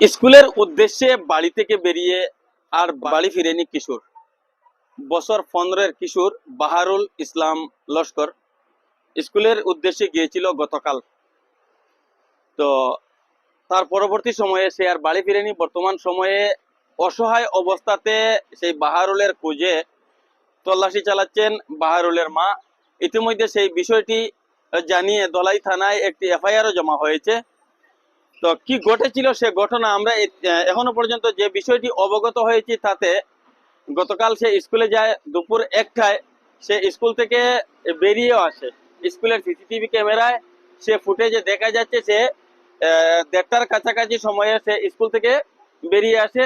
স্কুলের উদ্দেশ্যে বাড়ি থেকে বেরিয়ে আর বাড়ি ফিরেনি কিশোর। বছর পনেরোর কিশোর বাহারুল ইসলাম লস্কর স্কুলের উদ্দেশ্যে গিয়েছিল গতকাল। তো তার পরবর্তী সময়ে সে আর বাড়ি ফিরেনি। বর্তমান সময়ে অসহায় অবস্থাতে সেই বাহারুলের খুঁজে তল্লাশি চালাচ্ছেন বাহারুলের মা। ইতিমধ্যে সেই বিষয়টি জানিয়ে দলাই থানায় একটি এফআইআরও জমা হয়েছে। তো কি ঘটেছিল সে ঘটনা আমরা এখনও পর্যন্ত যে বিষয়টি অবগত হয়েছি তাতে গতকাল সে স্কুলে যায়, দুপুর একটায় সে স্কুল থেকে বেরিয়েও আসে। স্কুলের সিসিটিভি ক্যামেরায় সে ফুটেজে দেখা যাচ্ছে সে দেড়টার কাছাকাছি সময়ে সে স্কুল থেকে বেরিয়ে আসে।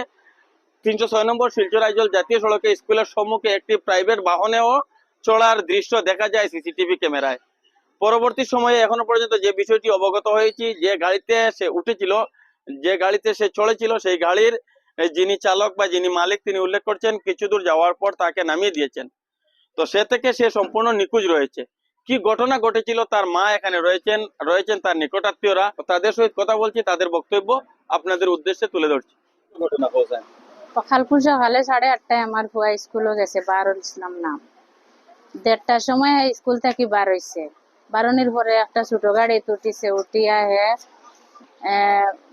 তিনশো ছয় নম্বর শিলচর আইজল জাতীয় সড়কে স্কুলের সম্মুখে একটি প্রাইভেট বাহনেও চড়ার দৃশ্য দেখা যায় সিসিটিভি ক্যামেরায়। পরবর্তী সময়ে এখনও পর্যন্ত যে বিষয়টি অবগত হয়েছি, যে গাড়িতে সে উঠেছিল, যে গাড়িতে সে চড়েছিল, সেই গাড়ির যিনি চালক বা যিনি মালিক তিনি উল্লেখ করছেন, কিছু দূর যাওয়ার পর তাকে নামিয়ে দিয়েছেন। তো সে থেকে সে সম্পূর্ণ নিখোঁজ রয়েছে। কি ঘটনা ঘটেছিল, তার মা এখানে রয়েছেন রয়েছেন তার নিকটাত্মীয়রা। তাদের সহিত কথা বলছি, তাদের বক্তব্য আপনাদের উদ্দেশ্যে তুলে ধরছি। ঘটনা পৌঁছায় সকালপুর সকালে সাড়ে আটটায় আমার ফুয়া স্কুলে গেছে বারুল ইসলাম নাম। দেড়টার সময় স্কুল থেকে বার হইছে। বারণের পরে একটা ছোট গাড়ি উঠিছে উঠিয়া হে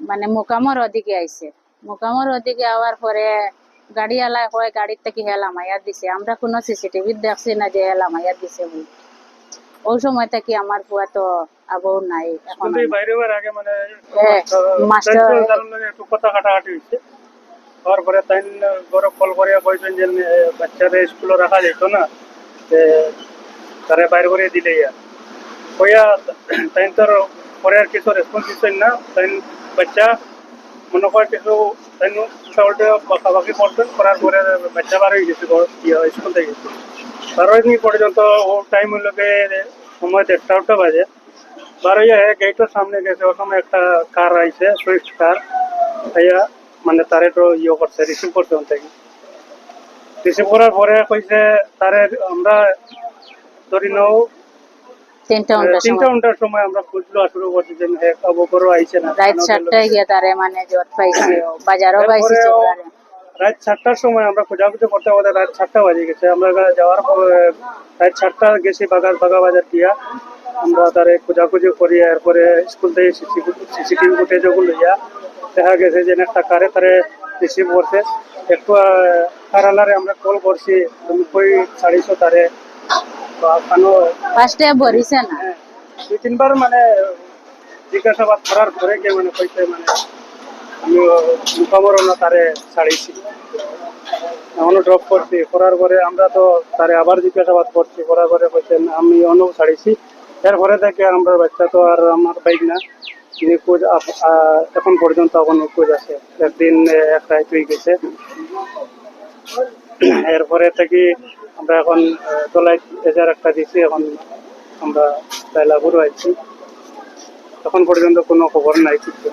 মানে মোকামর ওদিকে আইছে। মোকামর ওদিকে আওয়ার পরে গাড়িওয়ালা হয় গাড়ির থেকে হেলাম আয়ার দিছে। আমরা কোনো সিসিটিভি দেখছি না যে হেলাম আয়ার দিছে বলে। ওই সময় থেকে আমার ফুয়া তো আবও নাই এখন আগে মানে হ্যাঁ, মাস্টার- প্রিন্সিপাল স্যারের লগে একটু কথা কাটাকাটি হয়েছে। তারপরে তাই বড় কল করে কইছেন যে বাচ্চাদের স্কুলে রাখা যেত না তারে বাইরে করে কইয়া তাই তোর পরে আর কিছু রেসপন্স দিচ্ছেন না তাই বাচ্চা মনে করে কিছু তাই উল্টে বাকি করছেন, করার পরে বাচ্চা বার হয়ে গেছে স্কুল থেকে। বারো দিন পর্যন্ত ও টাইম গিয়ে সময় দেড়টা উঠতে বাজে। বারো গেটের সামনে গেছে ওর একটা কার আইছে সুইফট কার আইয়া মানে তারে তো ইয়ে করছে রিসিভ করছে ওখান থেকে। রিসিভ করার পরে কইছে, তারে আমরা ধরি নাও তিনটা ঘণ্টার সময়। আমরা আইছে না রাত সাতটায় গিয়ে তারে মানে পাইছে বাজারও পাইছে। রাত সাতটার সময় আমরা খোঁজাখুঁজি করতে করতে রাত সাতটা বাজে গেছে। আমরা যাওয়ার রাত সাতটা গেছি বাগার বাগা বাজার দিয়া। আমরা তারে খোঁজাখুঁজি করি এরপরে স্কুল থেকে সিসিটিভি লইয়া দেখা গেছে যে একটা কারে তারে রিসিভ করছে। একটু কারালারে আমরা কল করছি তুমি কই ছাড়িছো তারে? ফার্স্টে বরিছে না। হ্যাঁ, দুই তিনবার মানে জিজ্ঞাসাবাদ করার পরে গিয়ে মানে কইতে মানে আমি মুখামরও না তারে ছাড়িয়েছি। এখনও ড্রপ করছি। করার পরে আমরা তো তারে আবার জিজ্ঞাসাবাদ করছি। করার পরে কইছেন আমি অন্য ছাড়িয়েছি। এরপরে থেকে আমরা বাচ্চা তো আর আমার বাইক না। নিখোঁজ এখন পর্যন্ত এখন নিখোঁজ আছে। একদিন আহ, এক রাত হয়ে গেছে। এরপরে থেকে আমরা এখন তোলাই এজার একটা দিছি, এখন আমরা লাইলাপুর আছি এখন পর্যন্ত কোনো খবর নাই, কিছু।